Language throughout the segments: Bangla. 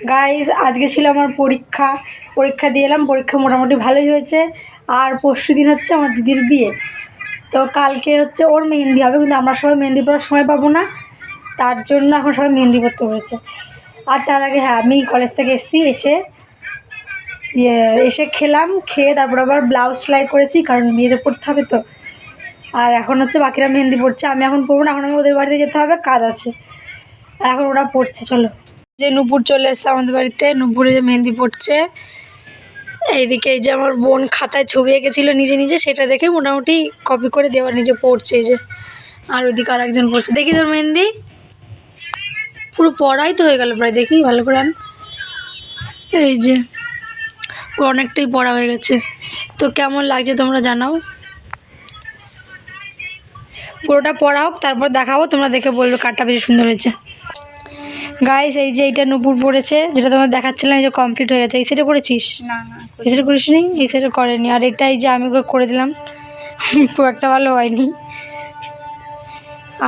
গাইজ আজকে ছিল আমার পরীক্ষা। পরীক্ষা দিয়ে এলাম, পরীক্ষা মোটামুটি ভালোই হয়েছে। আর পরশু দিন হচ্ছে আমার দিদির বিয়ে। তো কালকে হচ্ছে ওর মেহেন্দি হবে, কিন্তু আমরা সবাই মেহেন্দি পড়ার সময় পাবো না। তার জন্য এখন সবাই মেহেন্দি পড়তে বলেছে আর তার আগে হ্যাঁ আমি কলেজ থেকে এসেছি, এসে ইয়ে এসে খেলাম, খেয়ে তারপর আবার ব্লাউজ সেলাই করেছি, কারণ মেয়েদের পড়তে হবে তো। আর এখন হচ্ছে বাকিরা মেহেন্দি পড়ছে, আমি এখন পড়ব না, এখন আমি ওদের বাড়িতে যেতে হবে, কাজ আছে। এখন ওরা পড়ছে, চলো। যে নুপুর চলে এসছে আমাদের বাড়িতে, নুপুরে যে মেহেন্দি পড়ছে। এইদিকে এই যে আমার বোন খাতায় ছবি এঁকেছিল নিজে নিজে, সেটা দেখে মোটামুটি কপি করে দেওয়ার নিজে পড়ছে এই যে। আর ওইদিকে আর একজন পড়ছে। দেখি তোর মেহেন্দি। পুরো পড়াই তো হয়ে গেল প্রায়, দেখি ভালো করে আন। এই যে, অনেকটাই পড়া হয়ে গেছে। তো কেমন লাগছে তোমরা জানাও। পুরোটা পড়া হোক, তারপর দেখাবো, তোমরা দেখে বলবে কারটা বেশি সুন্দর হয়েছে। গাইস এই যে এইটা নুপুর পড়েছে যেটা তোমার দেখাচ্ছিলাম এই যে কমপ্লিট হয়ে গেছে। এই সাইডে পড়েছিস? না না এই সাইডে করিস নি? এই সাইডে করেনি। আর এটা এই যে আমি করে দিলাম খুব একটা ভালো হয়নি।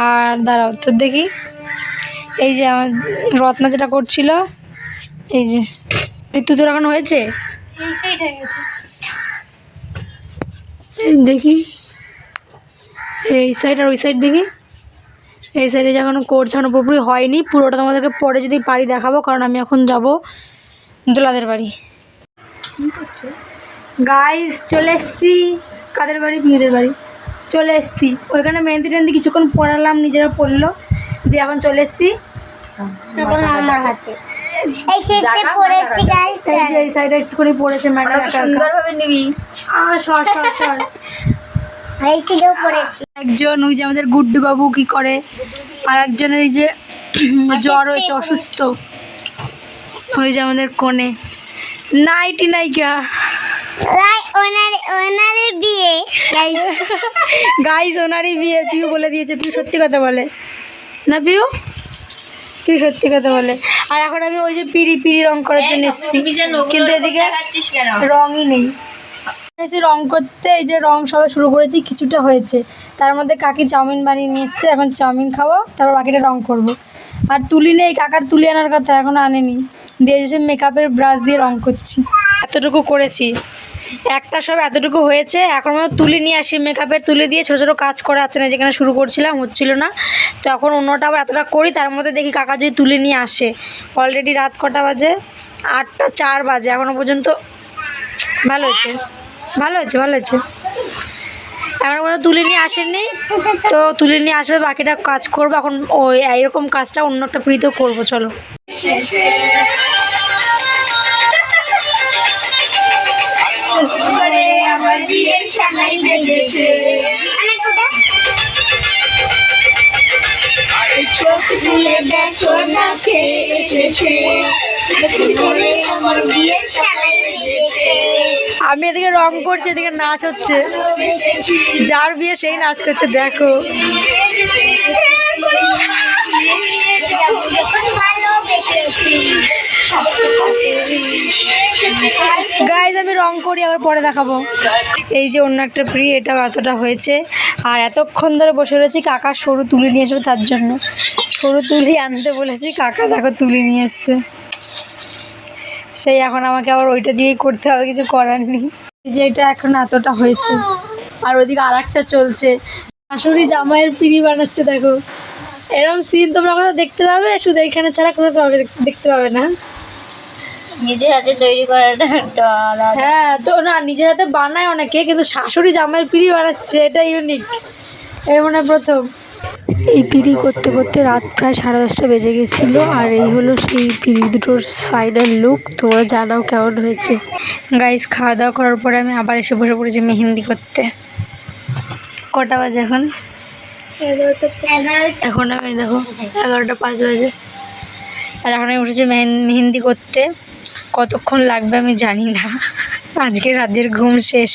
আর দাঁড়াও তো দেখি। এই যে আমার রত্না যেটা করছিল এই যে ঋতু তোর এখন হয়েছে? হয়ে দেখি। এই সাইড আর ওই সাইড দেখি। এই সাইডে যখন করছে এখনও পুরোপুরি হয়নি পুরোটা তোমাদেরকে পরে যদি পারি দেখাবো কারণ আমি এখন যাব দোলাদের বাড়ি। গাইস চলে এসছি। কাদের বাড়ি? মেয়েদের বাড়ি। চলে এসছি। ওইখানে মেহেন্দি টেহেন্দি কিছুক্ষণ পড়ালাম নিজেরা পড়ল। দিয়ে এখন চলে এসছি। এখন আমার হাতে। এই সাইডে পড়েছি গাইস এই যে এই সাইডে একটুখানি পড়েছে ম্যাডাম সুন্দরভাবে নিবি। আর সর সর সর। এই পড়েছি একজন ওই যে আমাদের গুড্ডু বাবু কি করে? আর একজনের এই যে জ্বর হয়েছে অসুস্থ। ওই যে আমাদের কোণে নাইটি নাইকা বিয়ে। গাইজ ওনারই বিয়ে। পিউ বলে দিয়েছে পিউ সত্যি কথা বলে। না পিউ? পিউ সত্যি কথা বলে। আর এখন আমি ওই যে পিড়ি পিড়ি রং করার জন্য এসেছি। কিন্তু এদিকে রঙই নেই। এসে রং করতে, এই যে রং সবাই শুরু করেছি, কিছুটা হয়েছে। তার মধ্যে কাকি চাউমিন বানিয়ে নিয়ে এসছে, এখন চাউমিন খাব, তারপর বাকিটা রং করব। আর তুলি নেই, কাকার তুলি আনার কথা এখনও আনেনি। দিয়ে এসে মেকআপের ব্রাশ দিয়ে রং করছি। এতটুকু করেছি। একটা সব এতটুকু হয়েছে, এখন আমরা তুলি নিয়ে আসি মেকআপের তুলি দিয়ে ছোটো ছোটো কাজ করা আছে না, যেখানে শুরু করছিলাম, হচ্ছিল না। তো এখন অন্যটা আবার এতটা করি, তার মধ্যে দেখি কাকা যদি তুলি নিয়ে আসে। অলরেডি রাত কটা বাজে? আটটা চার বাজে এখনও পর্যন্ত ভালো হয়েছে। ভালো হয়েছে ভালো হয়েছে এখন কোনো তুলে নিয়ে আসেননি। তো তুলে নিয়ে আসবে বাকিটা কাজ করব। এখন ওই এইরকম কাজটা অন্য একটা ফ্রিতেও করব, চলো। আমি এদিকে রং করছি, এদিকে নাচ হচ্ছে। যার বিয়ে সেই নাচ করছে, দেখো। গাইজ আমি রং করি, আবার পরে দেখাবো। এই যে অন্য একটা প্রি এটা এতটা হয়েছে। আর এতক্ষণ ধরে বসে রয়েছি কাকা সরু তুলে নিয়ে আসবে তার জন্য। সরু তুলি আনতে বলেছি, কাকা দেখো তুলি নিয়ে এসছে। সেই এখন আমাকে আবার ওইটা দিয়েই করতে হবে কিছু করার নেই। যে এটা এখন এতটা হয়েছে। আর ওইদিকে আর একটা চলছে। শাশুড়ি জামাইয়ের পিড়ি বানাচ্ছে দেখো। এরকম সিন তোমরা কোথাও দেখতে পাবে? শুধু এখানে ছাড়া কোথাও পাবে দেখতে পাবে না। নিজের হাতে তৈরি করাটা হ্যাঁ তো না নিজের হাতে বানায় অনেকে কিন্তু শাশুড়ি জামাইয়ের পিড়ি বানাচ্ছে এটা ইউনিক এই মনে প্রথম। এই পিড়ি করতে করতে রাত প্রায় সাড়ে দশটা বেজে গেছিল, আর এই হলো সেই পিড়ি দুটোর ফাইনাল লুক তোমরা জানাও কেমন হয়েছে। গাইস খাওয়া দাওয়া করার পরে আমি আবার এসে বসে পড়েছি মেহেন্দি করতে। কটা বাজে এখন? এখন আমি দেখো, এগারোটা পাঁচ বাজে। আর এখন আমি উঠেছি মেহেন- মেহেন্দি করতে। কতক্ষণ লাগবে আমি জানি না। আজকে রাতের ঘুম শেষ।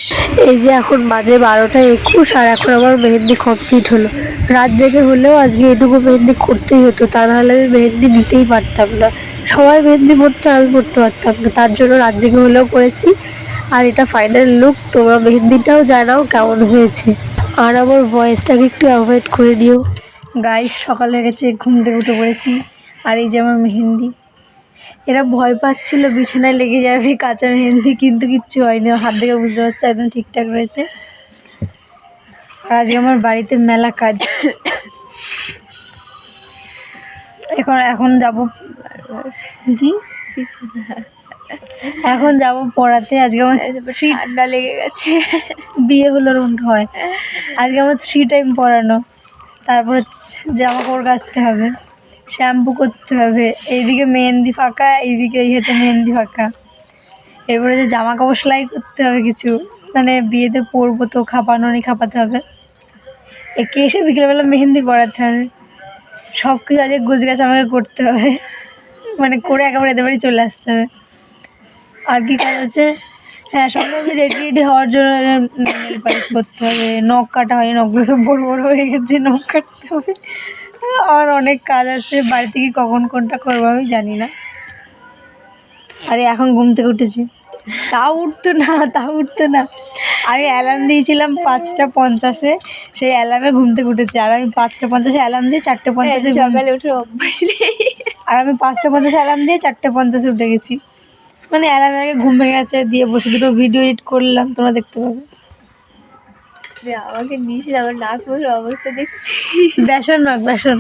এই যে এখন বাজে বারোটা একুশ আর এখন আমার মেহেন্দি কমপ্লিট হলো। রাত জেগে হলেও আজকে এটুকু মেহেন্দি করতেই হতো তা নাহলে আমি মেহেন্দি নিতেই পারতাম না। সবাই মেহেন্দি পড়তে আমি পড়তে পারতাম না তার জন্য রাত জেগে হলেও করেছি। আর এটা ফাইনাল লুক তোমরা মেহেন্দিটাও জানাও কেমন হয়েছে। আর আমার ভয়েসটাকে একটু অ্যাভয়েড করে নিও। গাইস সকালে গেছে ঘুম থেকে উঠে পড়েছি। আর এই যে আমার মেহেন্দি। এরা ভয় পাচ্ছিল বিছানায় লেগে যাবে কাঁচা মেহেন্দি কিন্তু কিচ্ছু হয়নি। হাত দেখে বুঝতে পারছে একদম ঠিকঠাক রয়েছে। আর আজকে আমার বাড়িতে মেলা কাজ। এখন এখন যাব কি? এখন যাব পড়াতে। আজকে আমার ঠান্ডা লেগে গেছে। বিয়ে হলো ওরকম হয়। আজকে আমার থ্রি টাইম পড়ানো। তারপরে জামা কাপড় কাচতে হবে। শ্যাম্পু করতে হবে। এইদিকে মেহেন্দি ফাঁকা, এইদিকে এই হাতে মেহেন্দি ফাঁকা। এরপরে যে জামা কাপড় সেলাই করতে হবে কিছু। মানে বিয়েতে পরবো তো, খাপানো নি খাপাতে হবে। একে এসে বিকেলবেলা মেহেন্দি পড়াতে হবে। সব কিছু আজকে গুজগাছ আমাকে করতে হবে। মানে করে একেবারে এদের বাড়ি চলে আসতে হবে। আর কি কাজ আছে? হ্যাঁ সঙ্গে রেডি রেডি হওয়ার জন্য পালিশ করতে হবে। নখ কাটা হয় নখগুলো সব বড় বড় হয়ে গেছে, নখ কাটতে হবে। আর অনেক কাজ আছে। বাড়ি থেকে কখন কোনটা করব আমি জানি না। আরে এখন ঘুম থেকে উঠেছি। তাও উঠতো না তাও উঠতো না। আমি অ্যালার্ম দিয়েছিলাম পাঁচটা পঞ্চাশে সেই অ্যালার্মে ঘুম থেকে উঠেছি। আর আমি পাঁচটা পঞ্চাশে অ্যালার্ম দিয়ে চারটে পঞ্চাশে সকালে উঠে অভ্যাস নেই। আর আমি পাঁচটা পঞ্চাশে অ্যালার্ম দিয়ে চারটে পঞ্চাশে উঠে গেছি। মানে অ্যালার্মের আগে ঘুম ভেঙে গেছে দিয়ে বসে দুটো ভিডিও এডিট করলাম তোমরা দেখতে পাবে। যে আমাকে নিয়েছিল আমার নাক মুখের অবস্থা দেখছি। বেসন নয় বেসন।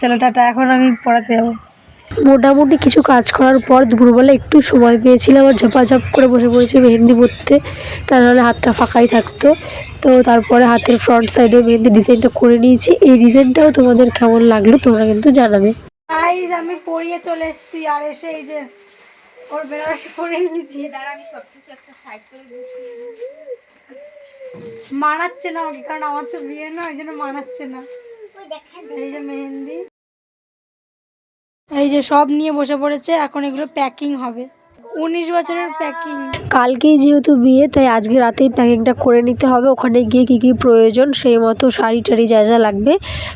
চলো টাটা এখন আমি পড়াতে যাব। মোটামুটি কিছু কাজ করার পর দুপুরবেলা একটু সময় পেয়েছিলাম আর ঝপাঝপ করে বসে পড়েছি মেহেন্দি পরতে। তা নাহলে হাতটা ফাঁকাই থাকতো। তো তারপরে হাতের ফ্রন্ট সাইডে মেহেন্দি ডিজাইনটা করে নিয়েছি। এই ডিজাইনটাও তোমাদের কেমন লাগল তোমরা কিন্তু জানাবে। গাইজ আমি পড়িয়ে চলে এসেছি আর এসে এই যে ওর বেনারসি পরে নিয়েছি। দাঁড়া আমি সব কিছু একটা সাইড করে দিচ্ছি। মানাচ্ছে না আমাকে, কারণ আমার তো বিয়ে না, ওই জন্য মানাচ্ছে না। এই যে মেহেন্দি। এই যে সব নিয়ে বসে পড়েছে, এখন এগুলো প্যাকিং হবে। উনিশ বছরের প্যাকিং কালকেই যেহেতু বিয়ে, তাই আজকে রাতেই প্যাকিংটা করে নিতে হবে। ওখানে গিয়ে কী কী প্রয়োজন, সেই মতো শাড়ি টাড়ি যা যা লাগবে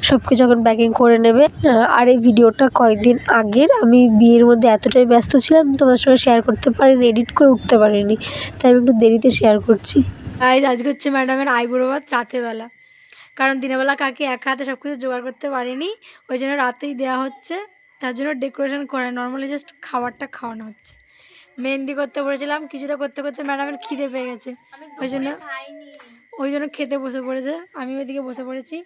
সব কিছু এখন প্যাকিং করে নেবে। আর এই ভিডিওটা কয়েকদিন আগের, আমি বিয়ের মধ্যে এতটাই ব্যস্ত ছিলাম, তোমাদের সঙ্গে শেয়ার করতে পারিনি এডিট করে উঠতে পারিনি, তাই আমি একটু দেরিতে শেয়ার করছি। আজ আজকে হচ্ছে ম্যাডামের আইবুড়ো ভাত রাতেবেলা। কারণ দিনের বেলা কাকে একা হাতে সব কিছু জোগাড় করতে পারিনি ওই জন্য রাতেই দেওয়া হচ্ছে। তার জন্য ডেকোরেশন করে নর্মালি জাস্ট খাবারটা খাওয়ানো হচ্ছে। মেহেন্দি করতে বলেছিলাম কিছুটা করতে করতে ম্যাডামের খিদে পেয়ে গেছে। ওই জন্য ওই জন্য খেতে বসে পড়েছে আমি ওইদিকে বসে পড়েছি।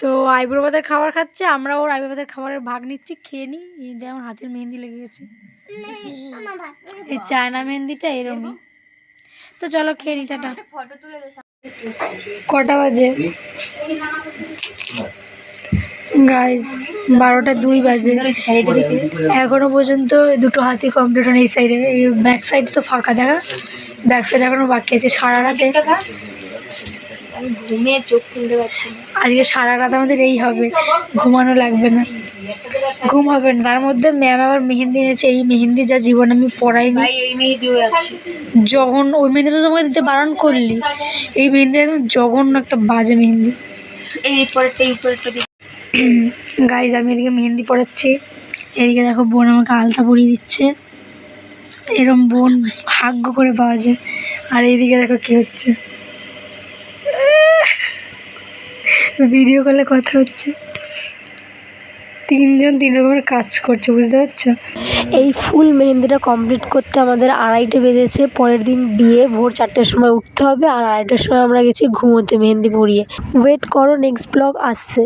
তো আইবুড়ো ভাতের খাবার খাচ্ছে আমরা ওর আইবুড়ো ভাতের খাবারের ভাগ নিচ্ছি খেয়ে নিই আমার হাতের মেহেন্দি লেগে গেছে। এই চায়না মেহেন্দিটা এরমই। তো চলো খেয়ে নি টাটা। ফটো তুলে দে কটা বাজে? গাইজ বারোটা দুই বাজে। এখনও পর্যন্ত দুটো হাতি কমপ্লিট হয়নি এই সাইডে এই ব্যাক সাইড তো ফাঁকা দেখা। ব্যাক সাইড এখনও বাকি আছে সারা রাতে। আজকে সারা রাত আমাদের এই হবে ঘুমানো লাগবে না। ঘুম হবে না। তার মধ্যে ম্যাম আবার মেহেন্দি এনেছে। এই মেহেন্দি যা জীবন আমি পড়াইনি। এই মেহেদিও আছে। যখন ওই মেহেন্দিটা তোমাকে দিতে বারণ করলি। এই মেহেন্দি একদম জঘন্য একটা বাজে মেহেন্দি। গাইজ আমি এদিকে মেহেন্দি পড়াচ্ছি। এদিকে দেখো বোন আমাকে আলতা পরিয়ে দিচ্ছে। এরম বোন ভাগ্য করে পাওয়া যায়। আর এইদিকে দেখো কি হচ্ছে। ভিডিও কলে কথা হচ্ছে। তিনজন তিন রকমের কাজ করছে, বুঝতে পারছ? এই ফুল মেহেন্দিটা কমপ্লিট করতে আমাদের আড়াইটে বেজেছে, পরের দিন বিয়ে, ভোর চারটের সময় উঠতে হবে, আর আড়াইটার সময় আমরা গেছি ঘুমোতে মেহেন্দি পরিয়ে। ওয়েট করো নেক্সট ব্লগ আসছে।